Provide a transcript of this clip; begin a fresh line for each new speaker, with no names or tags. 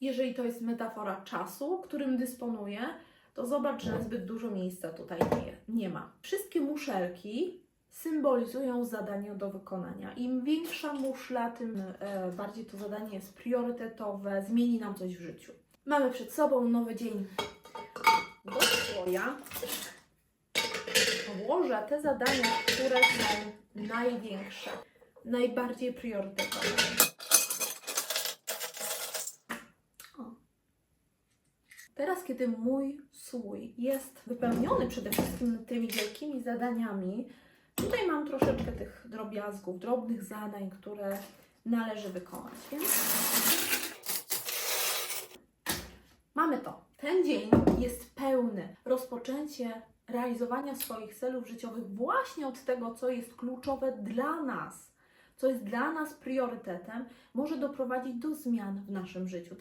Jeżeli to jest metafora czasu, którym dysponuję, to zobacz, że zbyt dużo miejsca tutaj nie, nie ma. Wszystkie muszelki symbolizują zadanie do wykonania. Im większa muszla, tym e, bardziej to zadanie jest priorytetowe, zmieni nam coś w życiu. Mamy przed sobą nowy dzień do słoja. Włożę te zadania, które są największe, najbardziej priorytetowe. Teraz, kiedy mój słój jest wypełniony przede wszystkim tymi wielkimi zadaniami, tutaj mam troszeczkę tych drobiazgów, drobnych zadań, które należy wykonać. Więc mamy to. Ten dzień jest pełny. Rozpoczęcie realizowania swoich celów życiowych właśnie od tego, co jest kluczowe dla nas, co jest dla nas priorytetem, może doprowadzić do zmian w naszym życiu.